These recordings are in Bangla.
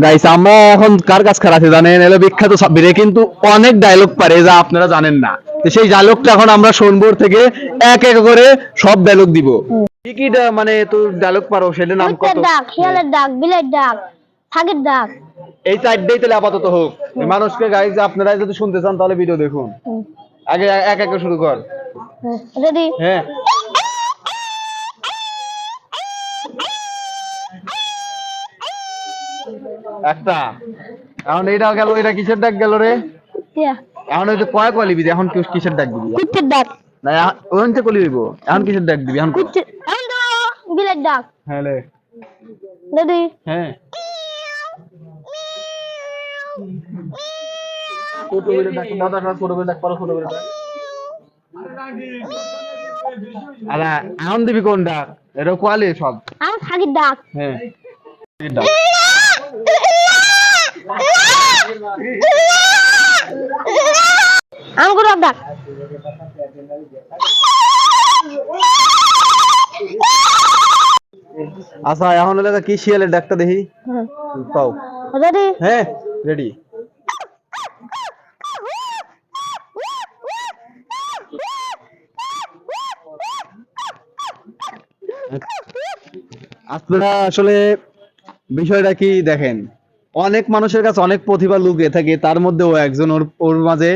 গাইস আমরা এখন কার কাছ খারাপ জানেন? এলো বিখ্যাত সাব্বিরে কিন্তু অনেক ডায়লগ পারে যা আপনারা জানেন না। তো সেই ডায়লগটা এখন আমরা শুনব থেকে এক এক করে সব ডায়লগ দিব। কি কি মানে তোর ডায়লগ পারো? সেটা নাম কত? ডাক শিয়ালের ডাক বিলের ডাক ফাঁকের ডাক এই চারটেই তাহলে আপাতত হোক। মানুষকে গাইজ আপনারা যদি শুনতে চান তাহলে ভিডিও দেখুন। আগে এক এক করে শুরু কর। রেডি? হ্যাঁ। একটা? এখন এটা গেল এটা কিসের ডাক গেল রে? এখন কয় কলি দিবি এখন কিসের ডাক দিবি? কুত্তের ডাক। না এখন- ওখান থেকে কলি হইব। এখন কিসের ডাক দিবি? এখন। এখন তো বিলের ডাক। হ্যাঁ লে রেডি হ্যাঁ। ছোট ডাক? দাদা দাদা ছোট করে ডাক পারো ছোট করে ডাক। আলা এখন দিবি কোন ডাক? এটা কোয়ালি সব। ফাঁকের ডাক। হ্যাঁ। ডাক। আমার কোনো ডাক। আচ্ছা এখন হলে কি শিয়ালের ডাকটা দেখি? পাও। রেডি? হ্যাঁ রেডি। আপনারা আসলে বিষয়টা কি দেখেন? অনেক মানুষের কাছে অনেক প্রতিভা লুকিয়ে থাকে, তার মধ্যে ও একজন ওর ওর মাঝে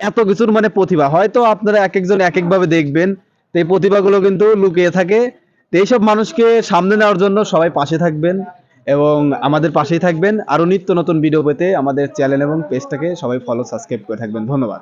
এত কিছুর মানে প্রতিভা। হয়তো আপনারা এক একজন এক এক ভাবে দেখবেন, তো এই প্রতিভাগুলো কিন্তু লুকিয়ে থাকে। তো এইসব মানুষকে সামনে নেওয়ার জন্য সবাই পাশে থাকবেন এবং আমাদের পাশেই থাকবেন। আরও নিত্য নতুন ভিডিও পেতে আমাদের চ্যানেল এবং পেজটাকে সবাই ফলো সাবস্ক্রাইব করে থাকবেন। ধন্যবাদ।